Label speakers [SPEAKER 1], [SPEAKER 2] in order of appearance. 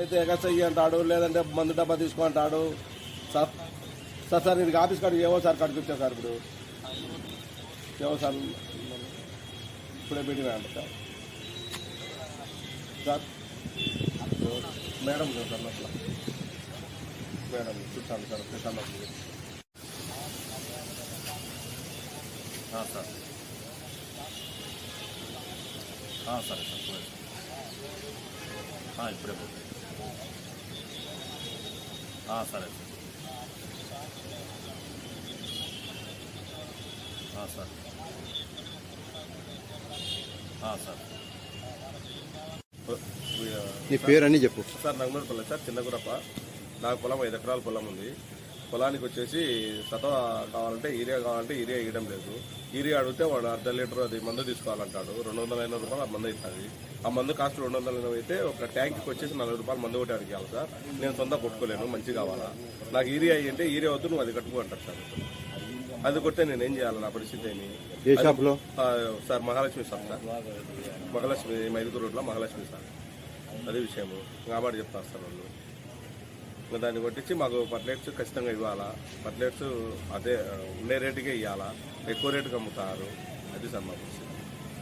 [SPEAKER 1] అయితే ఎగసయ్యి అంటాడు. లేదంటే మందు డబ్బా తీసుకో అంటాడు. సార్ సార్ సార్ ఇది ఆఫీస్ కాడికి ఏవో సార్ కాడికి వచ్చా సార్ ఇప్పుడు. ఏవో సార్ ఇప్పుడే మీటింగ్ అంట. సార్ సార్ మేడం సార్ అట్లా. మేడం చూస్తాను సార్ చూస్తాను
[SPEAKER 2] సార్. సరే. సార్ ఇప్పుడే పోతుంది సరే సార్. సార్.
[SPEAKER 3] నీ పేరు అన్నీ చెప్పు.
[SPEAKER 1] Sir Nangamuripalli sir Chinnagurappa. నాకు పొలం ఐదు ఎకరాల పొలం ఉంది. పొలానికి వచ్చేసి సతవ కావాలంటే ఏరియా కావాలంటే ఏరియా ఇవ్వడం లేదు. ఏరియా అడిగితే వాడు అర్ధ లీటర్ అది మందు తీసుకోవాలంటాడు. రెండు వందల ఎనభై రూపాయలు ఆ మందు ఇస్తుంది ఆ మందు కాస్ట్ రెండు వందల ఎనభై అయితే ఒక ట్యాంక్కి వచ్చేసి నలభై రూపాయలు మందు ఒకటి అడిగాలి సార్. నేను సొంత కొట్టుకోలేను మంచి కావాలా? నాకు ఏరియా అంటే ఏరియా వద్దు నువ్వు అది కట్టుకో అంటారు సార్. అది కొట్టే నేను ఏం చేయాలి నా పరిస్థితి ఏమి?
[SPEAKER 3] ఏ షాప్లో?
[SPEAKER 1] ఆ, sir Mahalakshmi sir sir. Mahalakshmi Mydukur రోడ్లో మహాలక్ష్మి సార్. అదే విషయము. కాబట్టి చెప్తారు సార్ వాళ్ళు. దాన్ని కొట్టించి మాకు పట్లెట్స్ ఖచ్చితంగా ఇవ్వాలా? పట్లెట్స్ అదే ఉండే రేటుకే ఇవ్వాలా ఎక్కువ రేటుకి అమ్ముతారు? అది సార్